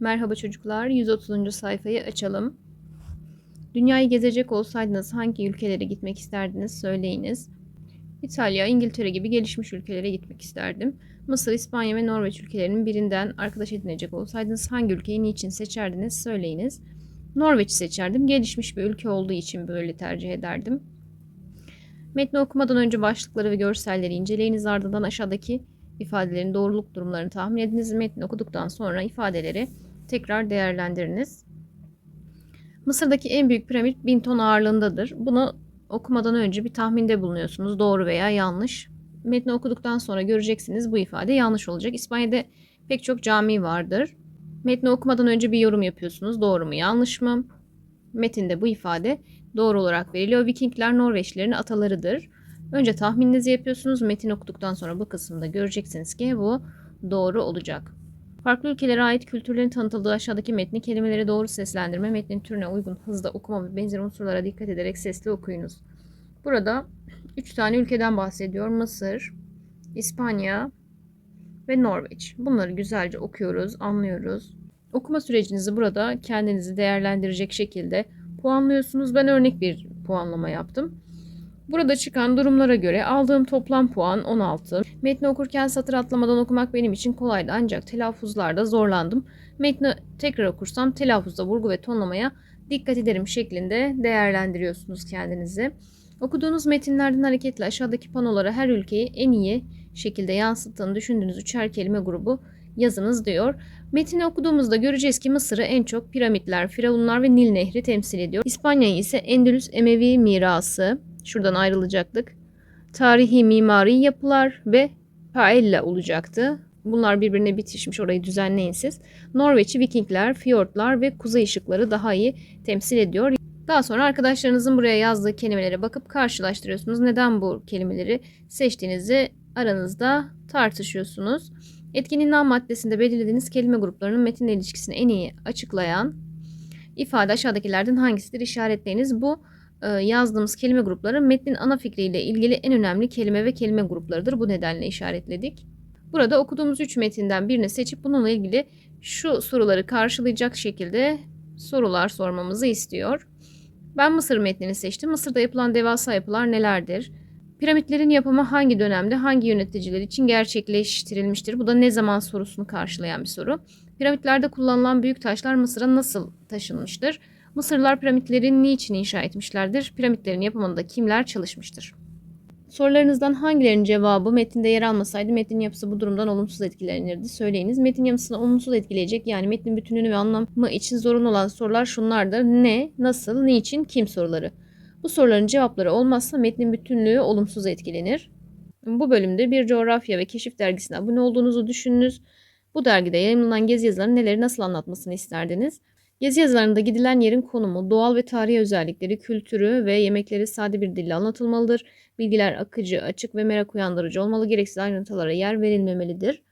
Merhaba çocuklar, 130. sayfayı açalım. Dünyayı gezecek olsaydınız hangi ülkelere gitmek isterdiniz söyleyiniz. İtalya, İngiltere gibi gelişmiş ülkelere gitmek isterdim. Mısır, İspanya ve Norveç ülkelerinin birinden arkadaş edinecek olsaydınız hangi ülkeyi niçin seçerdiniz söyleyiniz. Norveç'i seçerdim. Gelişmiş bir ülke olduğu için böyle tercih ederdim. Metni okumadan önce başlıkları ve görselleri inceleyiniz ardından aşağıdaki ifadelerin doğruluk durumlarını tahmin ediniz. Metni okuduktan sonra ifadeleri tekrar değerlendiriniz. Mısır'daki en büyük piramit 1000 ton ağırlığındadır. Bunu okumadan önce bir tahminde bulunuyorsunuz. Doğru veya yanlış. Metni okuduktan sonra göreceksiniz bu ifade yanlış olacak. İspanya'da pek çok cami vardır. Metni okumadan önce bir yorum yapıyorsunuz. Doğru mu yanlış mı? Metinde bu ifade doğru olarak veriliyor. Vikingler Norveçlilerin atalarıdır. Önce tahmininizi yapıyorsunuz. Metin okuduktan sonra bu kısımda göreceksiniz ki bu doğru olacak. Farklı ülkelere ait kültürlerin tanıtıldığı aşağıdaki metni kelimeleri doğru seslendirme, metnin türüne uygun hızda okuma ve benzeri unsurlara dikkat ederek sesli okuyunuz. Burada 3 tane ülkeden bahsediyor. Mısır, İspanya ve Norveç. Bunları güzelce okuyoruz, anlıyoruz. Okuma sürecinizi burada kendinizi değerlendirecek şekilde puanlıyorsunuz. Ben örnek bir puanlama yaptım. Burada çıkan durumlara göre aldığım toplam puan 16. Metni okurken satır atlamadan okumak benim için kolaydı ancak telaffuzlarda zorlandım. Metni tekrar okursam telaffuzda vurgu ve tonlamaya dikkat ederim şeklinde değerlendiriyorsunuz kendinizi. Okuduğunuz metinlerden hareketle aşağıdaki panolara her ülkeyi en iyi şekilde yansıttığını düşündüğünüz üçer kelime grubu yazınız diyor. Metini okuduğumuzda göreceğiz ki Mısır'ı en çok piramitler, firavunlar ve Nil Nehri temsil ediyor. İspanya'yı ise Endülüs Emevi mirası, şuradan ayrılacaktık. Tarihi mimari yapılar ve paella olacaktı. Bunlar birbirine bitişmiş orayı düzenleyin siz. Norveç'i Vikingler, fiyortlar ve kuzey ışıkları daha iyi temsil ediyor. Daha sonra arkadaşlarınızın buraya yazdığı kelimelere bakıp karşılaştırıyorsunuz. Neden bu kelimeleri seçtiğinizi aranızda tartışıyorsunuz. Etkinin nam maddesinde belirlediğiniz kelime gruplarının metinle ilişkisini en iyi açıklayan ifade aşağıdakilerden hangisidir işaretleyiniz. Bu yazdığımız kelime grupları metnin ana fikriyle ilgili en önemli kelime ve kelime gruplarıdır. Bu nedenle işaretledik. Burada okuduğumuz üç metinden birini seçip bununla ilgili şu soruları karşılayacak şekilde sorular sormamızı istiyor. Ben Mısır metnini seçtim. Mısır'da yapılan devasa yapılar nelerdir? Piramitlerin yapımı hangi dönemde hangi yöneticiler için gerçekleştirilmiştir? Bu da ne zaman sorusunu karşılayan bir soru. Piramitlerde kullanılan büyük taşlar Mısır'a nasıl taşınmıştır? Mısırlılar piramitleri niçin inşa etmişlerdir? Piramitlerin yapımında kimler çalışmıştır? Sorularınızdan hangilerinin cevabı metinde yer almasaydı metnin yapısı bu durumdan olumsuz etkilenirdi? Söyleyiniz. Metin yapısını olumsuz etkileyecek yani metnin bütünlüğünü ve anlamı için zorunlu olan sorular şunlardır. Ne, nasıl, niçin, kim soruları. Bu soruların cevapları olmazsa metnin bütünlüğü olumsuz etkilenir. Bu bölümde bir coğrafya ve keşif dergisine abone olduğunuzu düşününüz. Bu dergide yayınlanan gezi yazılarının neleri nasıl anlatmasını isterdiniz? Gezi yazılarında gidilen yerin konumu, doğal ve tarihi özellikleri, kültürü ve yemekleri sade bir dille anlatılmalıdır. Bilgiler akıcı, açık ve merak uyandırıcı olmalı. Gereksiz ayrıntılara yer verilmemelidir.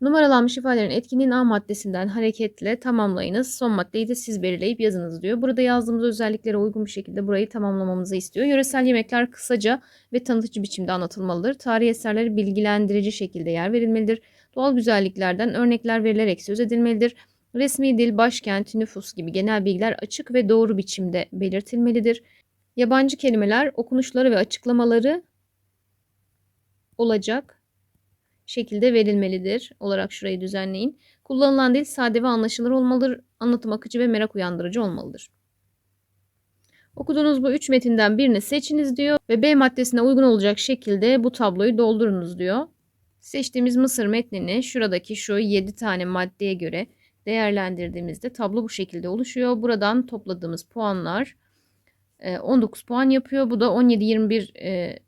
Numaralanmış ifadelerin etkinliğin A maddesinden hareketle tamamlayınız. Son maddeyi de siz belirleyip yazınız diyor. Burada yazdığımız özelliklere uygun bir şekilde burayı tamamlamamızı istiyor. Yöresel yemekler kısaca ve tanıtıcı biçimde anlatılmalıdır. Tarihi eserleri bilgilendirici şekilde yer verilmelidir. Doğal güzelliklerden örnekler verilerek söz edilmelidir. Resmi dil, başkent, nüfus gibi genel bilgiler açık ve doğru biçimde belirtilmelidir. Yabancı kelimeler okunuşları ve açıklamaları olacak şekilde verilmelidir olarak şurayı düzenleyin. Kullanılan dil sade ve anlaşılır olmalıdır. Anlatım akıcı ve merak uyandırıcı olmalıdır. Okuduğunuz bu üç metinden birini seçiniz diyor ve B maddesine uygun olacak şekilde bu tabloyu doldurunuz diyor. Seçtiğimiz Mısır metnini şuradaki şu 7 tane maddeye göre değerlendirdiğimizde tablo bu şekilde oluşuyor. Buradan topladığımız puanlar 19 puan yapıyor. Bu da 17-21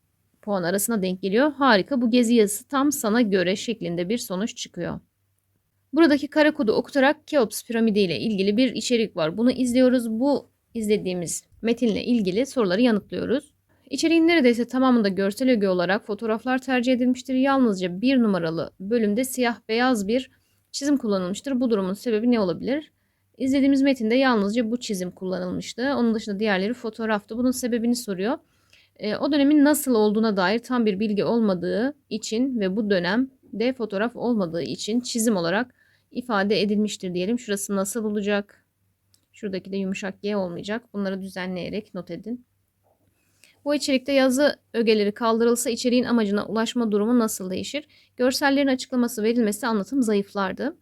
puan arasına denk geliyor. Harika bu gezi yazısı tam sana göre şeklinde bir sonuç çıkıyor. Buradaki kara kodu okutarak Keops piramidi ile ilgili bir içerik var. Bunu izliyoruz. Bu izlediğimiz metinle ilgili soruları yanıtlıyoruz. İçeriğin neredeyse tamamında görsel öge olarak fotoğraflar tercih edilmiştir. Yalnızca bir numaralı bölümde siyah beyaz bir çizim kullanılmıştır. Bu durumun sebebi ne olabilir? İzlediğimiz metinde yalnızca bu çizim kullanılmıştı. Onun dışında diğerleri fotoğraftı. Bunun sebebini soruyor. E, o dönemin nasıl olduğuna dair tam bir bilgi olmadığı için ve bu dönemde fotoğraf olmadığı için çizim olarak ifade edilmiştir diyelim. Şurası nasıl olacak? Şuradaki de yumuşak G olmayacak. Bunları düzenleyerek not edin. Bu içerikte yazı ögeleri kaldırılsa içeriğin amacına ulaşma durumu nasıl değişir? Görsellerin açıklaması verilmesi anlatım zayıflardı.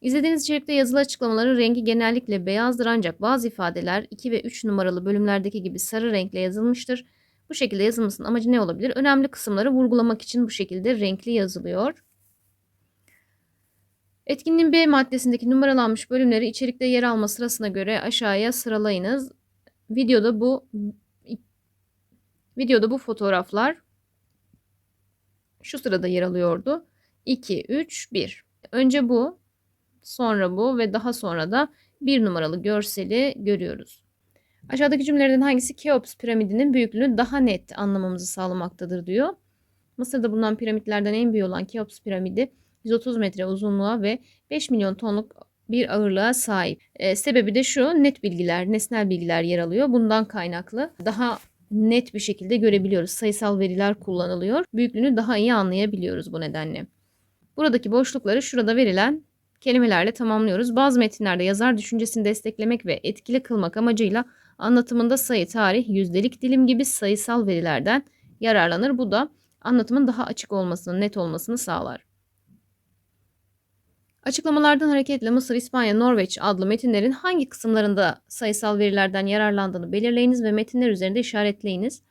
İzlediğiniz içerikte yazılı açıklamaların rengi genellikle beyazdır ancak bazı ifadeler 2 ve 3 numaralı bölümlerdeki gibi sarı renkle yazılmıştır. Bu şekilde yazılmasının amacı ne olabilir? Önemli kısımları vurgulamak için bu şekilde renkli yazılıyor. Etkinliğin B maddesindeki numaralanmış bölümleri içerikte yer alma sırasına göre aşağıya sıralayınız. Videoda bu videoda bu fotoğraflar şu sırada yer alıyordu. 2 3 1. Önce bu, sonra bu ve daha sonra da bir numaralı görseli görüyoruz. Aşağıdaki cümlelerden hangisi Keops piramidinin büyüklüğünü daha net anlamamızı sağlamaktadır diyor. Mısır'da bulunan piramitlerden en büyük olan Keops piramidi 130 metre uzunluğa ve 5 milyon tonluk bir ağırlığa sahip. E, sebebi de şu net bilgiler, nesnel bilgiler yer alıyor. Bundan kaynaklı daha net bir şekilde görebiliyoruz. Sayısal veriler kullanılıyor. Büyüklüğünü daha iyi anlayabiliyoruz bu nedenle. Buradaki boşlukları şurada verilen kelimelerle tamamlıyoruz. Bazı metinlerde yazar düşüncesini desteklemek ve etkili kılmak amacıyla anlatımında sayı, tarih, yüzdelik dilim gibi sayısal verilerden yararlanır. Bu da anlatımın daha açık olmasını, net olmasını sağlar. Açıklamalardan hareketle Mısır, İspanya, Norveç adlı metinlerin hangi kısımlarında sayısal verilerden yararlandığını belirleyiniz ve metinler üzerinde işaretleyiniz.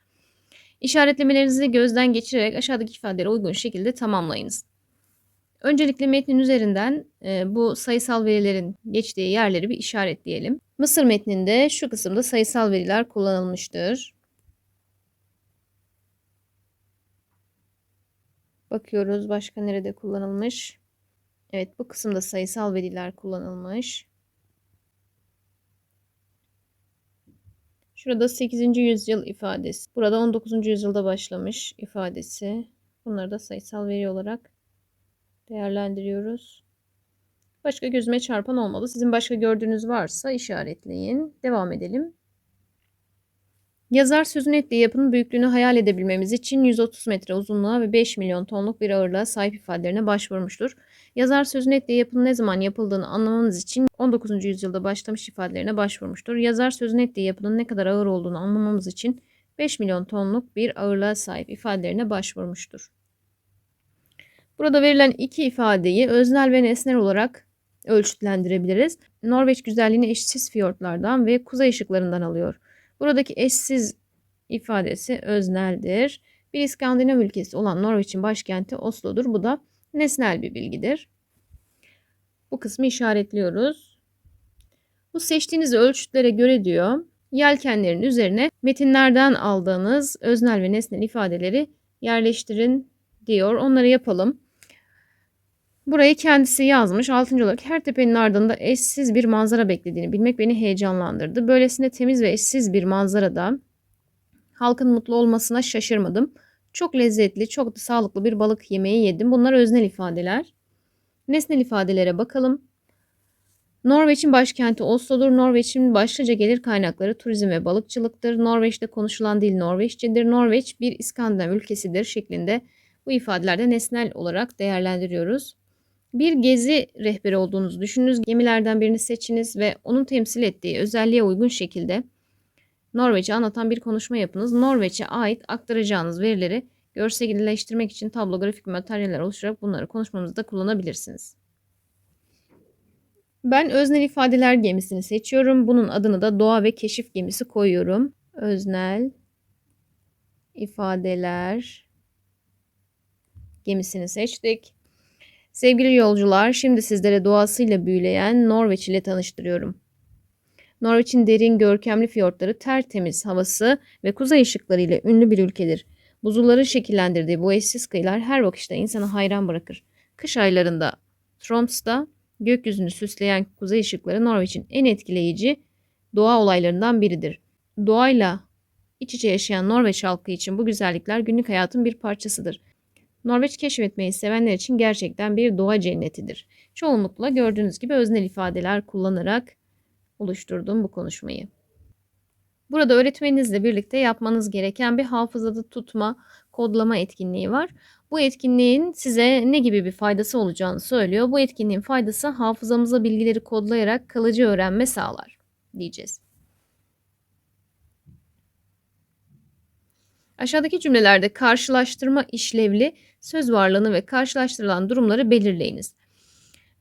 İşaretlemelerinizi gözden geçirerek aşağıdaki ifadelere uygun şekilde tamamlayınız. Öncelikle metnin üzerinden e, bu sayısal verilerin geçtiği yerleri bir işaretleyelim. Mısır metninde şu kısımda sayısal veriler kullanılmıştır. Bakıyoruz başka nerede kullanılmış. Evet bu kısımda sayısal veriler kullanılmış. Şurada 8. yüzyıl ifadesi. Burada 19. yüzyılda başlamış ifadesi. Bunları da sayısal veri olarak değerlendiriyoruz. Başka gözüme çarpan olmadı. Sizin başka gördüğünüz varsa işaretleyin. Devam edelim. Yazar sözün ettiği yapının büyüklüğünü hayal edebilmemiz için 130 metre uzunluğa ve 5 milyon tonluk bir ağırlığa sahip ifadelerine başvurmuştur. Yazar sözün ettiği yapının ne zaman yapıldığını anlamamız için 19. yüzyılda başlamış ifadelerine başvurmuştur. Yazar sözün ettiği yapının ne kadar ağır olduğunu anlamamız için 5 milyon tonluk bir ağırlığa sahip ifadelerine başvurmuştur. Burada verilen iki ifadeyi öznel ve nesnel olarak ölçütlendirebiliriz. Norveç güzelliğini eşsiz fiyortlardan ve kuzey ışıklarından alıyor. Buradaki eşsiz ifadesi özneldir. Bir İskandinav ülkesi olan Norveç'in başkenti Oslo'dur. Bu da nesnel bir bilgidir. Bu kısmı işaretliyoruz. Bu seçtiğiniz ölçütlere göre diyor, yelkenlerin üzerine metinlerden aldığınız öznel ve nesnel ifadeleri yerleştirin diyor. Onları yapalım. Burayı kendisi yazmış. Altıncı olarak her tepenin ardında eşsiz bir manzara beklediğini bilmek beni heyecanlandırdı. Böylesine temiz ve eşsiz bir manzarada halkın mutlu olmasına şaşırmadım. Çok lezzetli, çok da sağlıklı bir balık yemeği yedim. Bunlar öznel ifadeler. Nesnel ifadelere bakalım. Norveç'in başkenti Oslo'dur. Norveç'in başlıca gelir kaynakları turizm ve balıkçılıktır. Norveç'te konuşulan dil Norveççedir. Norveç bir İskandinav ülkesidir şeklinde bu ifadelerde nesnel olarak değerlendiriyoruz. Bir gezi rehberi olduğunuzu düşününüz. Gemilerden birini seçiniz ve onun temsil ettiği özelliğe uygun şekilde Norveç'i anlatan bir konuşma yapınız. Norveç'e ait aktaracağınız verileri görselleştirmek için tablo grafik materyaller oluşturarak bunları konuşmamızda kullanabilirsiniz. Ben öznel ifadeler gemisini seçiyorum. Bunun adını da doğa ve keşif gemisi koyuyorum. Öznel ifadeler gemisini seçtik. Sevgili yolcular, şimdi sizlere doğasıyla büyüleyen Norveç ile tanıştırıyorum. Norveç'in derin, görkemli fiyortları, tertemiz havası ve kuzey ışıkları ile ünlü bir ülkedir. Buzulların şekillendirdiği bu eşsiz kıyılar her bakışta insanı hayran bırakır. Kış aylarında Troms'da gökyüzünü süsleyen kuzey ışıkları Norveç'in en etkileyici doğa olaylarından biridir. Doğayla iç içe yaşayan Norveç halkı için bu güzellikler günlük hayatın bir parçasıdır. Norveç keşfetmeyi sevenler için gerçekten bir doğa cennetidir. Çoğunlukla gördüğünüz gibi öznel ifadeler kullanarak oluşturdum bu konuşmayı. Burada öğretmeninizle birlikte yapmanız gereken bir hafızada tutma, kodlama etkinliği var. Bu etkinliğin size ne gibi bir faydası olacağını söylüyor. Bu etkinliğin faydası hafızamıza bilgileri kodlayarak kalıcı öğrenme sağlar diyeceğiz. Aşağıdaki cümlelerde karşılaştırma işlevli söz varlığını ve karşılaştırılan durumları belirleyiniz.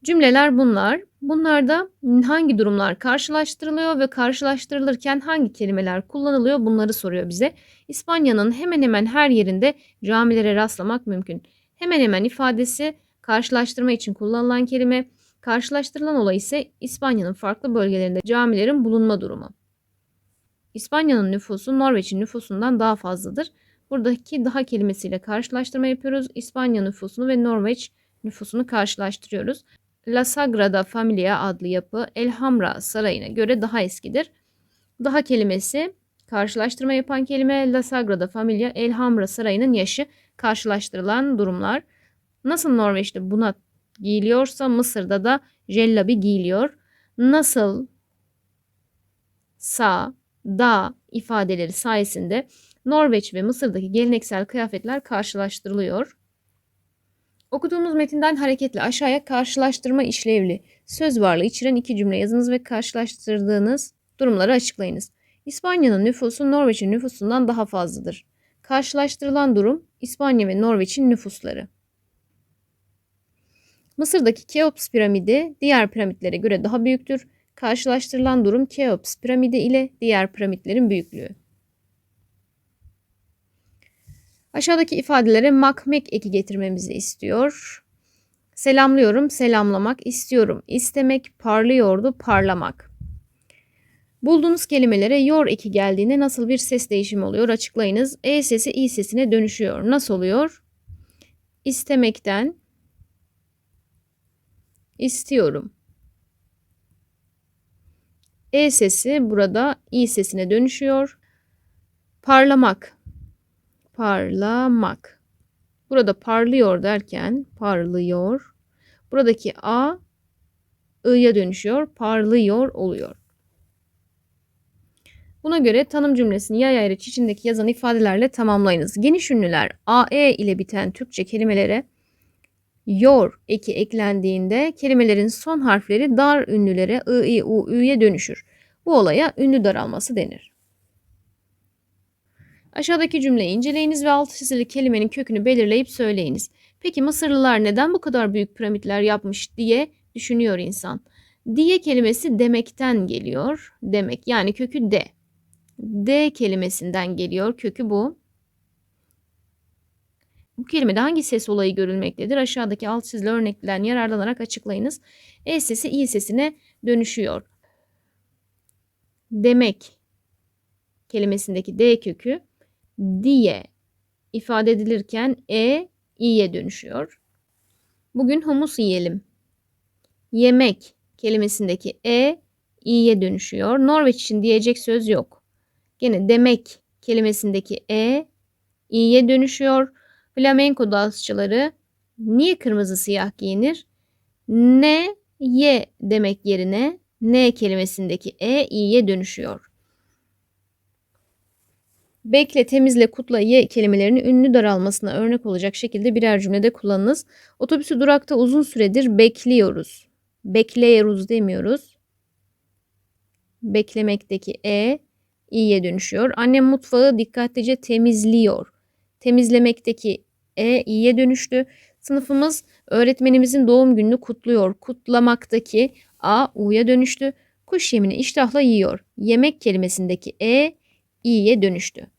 Cümleler bunlar. Bunlarda hangi durumlar karşılaştırılıyor ve karşılaştırılırken hangi kelimeler kullanılıyor bunları soruyor bize. İspanya'nın hemen hemen her yerinde camilere rastlamak mümkün. Hemen hemen ifadesi karşılaştırma için kullanılan kelime. Karşılaştırılan olay ise İspanya'nın farklı bölgelerinde camilerin bulunma durumu. İspanya'nın nüfusu Norveç'in nüfusundan daha fazladır. Buradaki daha kelimesiyle karşılaştırma yapıyoruz. İspanya nüfusunu ve Norveç nüfusunu karşılaştırıyoruz. La Sagrada Familia adlı yapı Elhamra Sarayı'na göre daha eskidir. Daha kelimesi karşılaştırma yapan kelime La Sagrada Familia Elhamra Sarayı'nın yaşı karşılaştırılan durumlar. Nasıl Norveç'te buna giyiliyorsa Mısır'da da jellabi giyiliyor. Nasıl sa, da ifadeleri sayesinde Norveç ve Mısır'daki geleneksel kıyafetler karşılaştırılıyor. Okuduğumuz metinden hareketle aşağıya karşılaştırma işlevli söz varlığı içeren iki cümle yazınız ve karşılaştırdığınız durumları açıklayınız. İspanya'nın nüfusu Norveç'in nüfusundan daha fazladır. Karşılaştırılan durum İspanya ve Norveç'in nüfusları. Mısır'daki Keops piramidi diğer piramitlere göre daha büyüktür. Karşılaştırılan durum Keops piramidi ile diğer piramitlerin büyüklüğü. Aşağıdaki ifadelere makmek eki getirmemizi istiyor. Selamlıyorum, selamlamak, istiyorum, istemek, parlıyordu, parlamak. Bulduğunuz kelimelere yor eki geldiğinde nasıl bir ses değişimi oluyor açıklayınız. E sesi i sesine dönüşüyor. Nasıl oluyor? İstemekten istiyorum. E sesi burada i sesine dönüşüyor. Parlamak parlamak. Burada parlıyor derken parlıyor. Buradaki a i'ya dönüşüyor. Parlıyor oluyor. Buna göre tanım cümlesini yay ayrıç içindeki yazan ifadelerle tamamlayınız. Geniş ünlüler ae ile biten Türkçe kelimelere yor eki eklendiğinde kelimelerin son harfleri dar ünlülere ı, i, u, ü'ye dönüşür. Bu olaya ünlü daralması denir. Aşağıdaki cümleyi inceleyiniz ve alt çizili kelimenin kökünü belirleyip söyleyiniz. Peki Mısırlılar neden bu kadar büyük piramitler yapmış diye düşünüyor insan. Diye kelimesi demekten geliyor. Demek yani kökü de. D kelimesinden geliyor. Kökü bu. Bu kelimede hangi ses olayı görülmektedir? Aşağıdaki alt çizili örneklerden yararlanarak açıklayınız. E sesi i sesine dönüşüyor. Demek kelimesindeki D kökü diye ifade edilirken e i'ye dönüşüyor. Bugün humus yiyelim. Yemek kelimesindeki e i'ye dönüşüyor. Norveç için diyecek söz yok. Gene demek kelimesindeki e i'ye dönüşüyor. Flamenko dansçıları niye kırmızı siyah giyinir? Ne ye demek yerine ne kelimesindeki e i'ye dönüşüyor. Bekle, temizle, kutla, ye kelimelerini ünlü daralmasına örnek olacak şekilde birer cümlede kullanınız. Otobüsü durakta uzun süredir bekliyoruz. Bekliyoruz demiyoruz. Beklemekteki e i'ye dönüşüyor. Annem mutfağı dikkatlice temizliyor. Temizlemekteki e i'ye dönüştü. Sınıfımız öğretmenimizin doğum gününü kutluyor. Kutlamaktaki a u'ya dönüştü. Kuş yemini iştahla yiyor. Yemek kelimesindeki e i'ye dönüştü.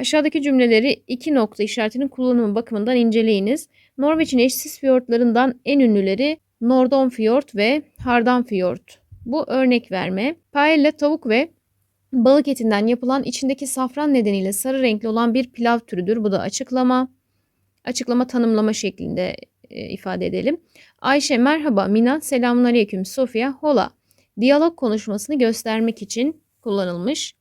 Aşağıdaki cümleleri iki nokta işaretinin kullanımı bakımından inceleyiniz. Norveç'in eşsiz fiyortlarından en ünlüleri Nordonfjord ve Hardanfjord. Bu örnek verme. Paella tavuk ve balık etinden yapılan içindeki safran nedeniyle sarı renkli olan bir pilav türüdür. Bu da açıklama. Açıklama tanımlama şeklinde e, ifade edelim. Ayşe merhaba, Mina selamünaleyküm, Sofia hola. Diyalog konuşmasını göstermek için kullanılmış.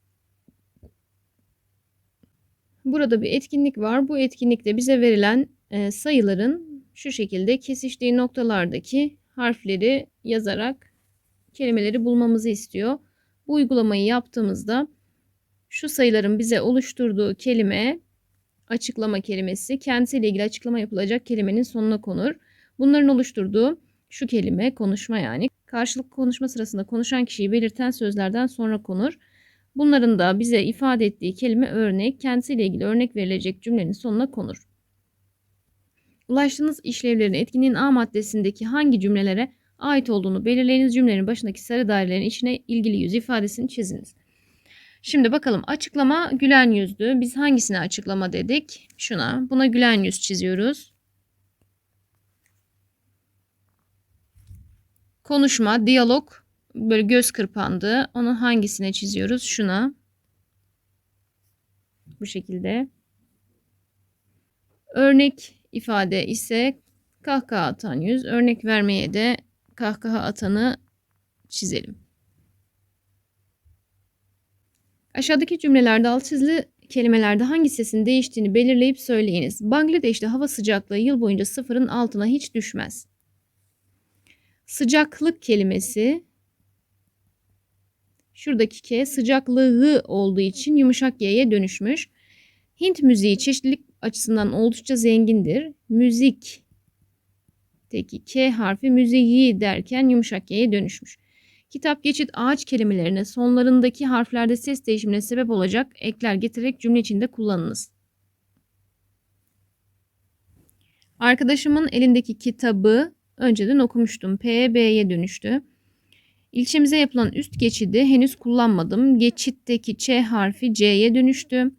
Burada bir etkinlik var. Bu etkinlikte bize verilen e, sayıların şu şekilde kesiştiği noktalardaki harfleri yazarak kelimeleri bulmamızı istiyor. Bu uygulamayı yaptığımızda Şu sayıların bize oluşturduğu kelime açıklama kelimesi kendisiyle ilgili açıklama yapılacak kelimenin sonuna konur. Bunların oluşturduğu şu kelime konuşma yani karşılıklı konuşma sırasında konuşan kişiyi belirten sözlerden sonra konur. Bunların da bize ifade ettiği kelime örnek kendisiyle ilgili örnek verilecek cümlenin sonuna konur. Ulaştığınız işlevlerin etkinliğin A maddesindeki hangi cümlelere ait olduğunu belirleyiniz. Cümlenin başındaki sarı dairelerin içine ilgili yüz ifadesini çiziniz. Şimdi bakalım açıklama gülen yüzdü. Biz hangisine açıklama dedik? Şuna. Buna gülen yüz çiziyoruz. Konuşma, diyalog böyle göz kırpandı. Onun hangisine çiziyoruz? Şuna. Bu şekilde. Örnek ifade ise kahkaha atan yüz. Örnek vermeye de kahkaha atanı çizelim. Aşağıdaki cümlelerde alt çizili kelimelerde hangi sesin değiştiğini belirleyip söyleyiniz. Bangladeş'te hava sıcaklığı yıl boyunca sıfırın altına hiç düşmez. Sıcaklık kelimesi şuradaki K sıcaklığı olduğu için yumuşak Y'ye dönüşmüş. Hint müziği çeşitlilik açısından oldukça zengindir. Müzik teki K harfi müziği derken yumuşak Y'ye dönüşmüş. Kitap geçit ağaç kelimelerine sonlarındaki harflerde ses değişimine sebep olacak ekler getirerek cümle içinde kullanınız. Arkadaşımın elindeki kitabı önceden okumuştum. P, B'ye dönüştü. İlçemize yapılan üst geçidi henüz kullanmadım. Geçitteki Ç harfi C'ye dönüştü.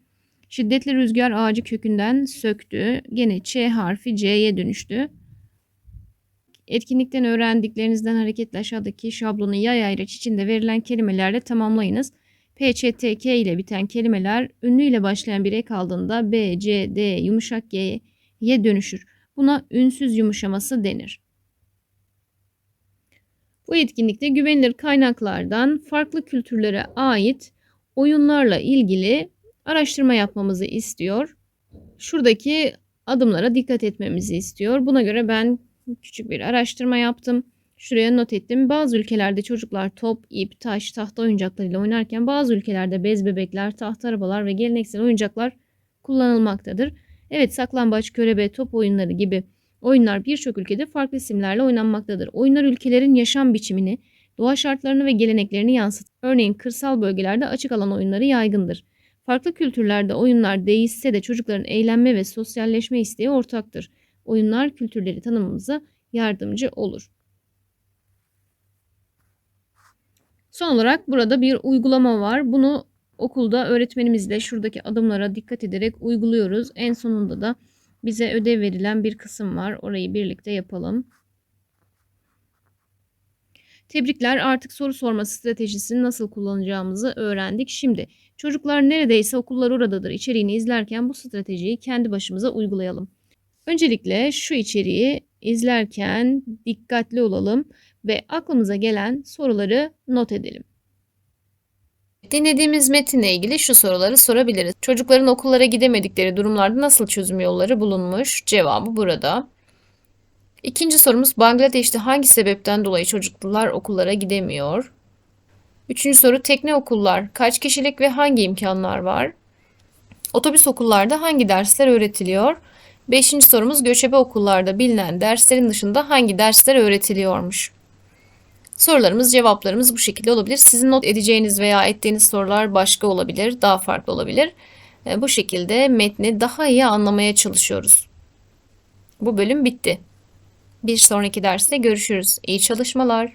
Şiddetli rüzgar ağacı kökünden söktü. Gene Ç harfi C'ye dönüştü. Etkinlikten öğrendiklerinizden hareketle aşağıdaki şablonu yay ayraç içinde verilen kelimelerle tamamlayınız. P, Ç, T, K ile biten kelimeler ünlü ile başlayan bir ek aldığında B, C, D yumuşak G'ye dönüşür. Buna ünsüz yumuşaması denir. Bu etkinlikte güvenilir kaynaklardan farklı kültürlere ait oyunlarla ilgili araştırma yapmamızı istiyor. Şuradaki adımlara dikkat etmemizi istiyor. Buna göre ben küçük bir araştırma yaptım. Şuraya not ettim. Bazı ülkelerde çocuklar top, ip, taş, tahta oyuncaklarıyla oynarken bazı ülkelerde bez bebekler, tahta arabalar ve geleneksel oyuncaklar kullanılmaktadır. Evet saklambaç, körebe, top oyunları gibi oyunlar birçok ülkede farklı isimlerle oynanmaktadır. Oyunlar ülkelerin yaşam biçimini, doğa şartlarını ve geleneklerini yansıtır. Örneğin kırsal bölgelerde açık alan oyunları yaygındır. Farklı kültürlerde oyunlar değişse de çocukların eğlenme ve sosyalleşme isteği ortaktır oyunlar kültürleri tanımamıza yardımcı olur. Son olarak burada bir uygulama var. Bunu okulda öğretmenimizle şuradaki adımlara dikkat ederek uyguluyoruz. En sonunda da bize ödev verilen bir kısım var. Orayı birlikte yapalım. Tebrikler artık soru sorma stratejisini nasıl kullanacağımızı öğrendik. Şimdi çocuklar neredeyse okullar oradadır içeriğini izlerken bu stratejiyi kendi başımıza uygulayalım. Öncelikle şu içeriği izlerken dikkatli olalım ve aklımıza gelen soruları not edelim. Dinlediğimiz metinle ilgili şu soruları sorabiliriz. Çocukların okullara gidemedikleri durumlarda nasıl çözüm yolları bulunmuş? Cevabı burada. İkinci sorumuz Bangladeş'te hangi sebepten dolayı çocuklar okullara gidemiyor? Üçüncü soru tekne okullar kaç kişilik ve hangi imkanlar var? Otobüs okullarda hangi dersler öğretiliyor? Beşinci sorumuz göçebe okullarda bilinen derslerin dışında hangi dersler öğretiliyormuş? Sorularımız, cevaplarımız bu şekilde olabilir. Sizin not edeceğiniz veya ettiğiniz sorular başka olabilir, daha farklı olabilir. E, bu şekilde metni daha iyi anlamaya çalışıyoruz. Bu bölüm bitti. Bir sonraki derste görüşürüz. İyi çalışmalar.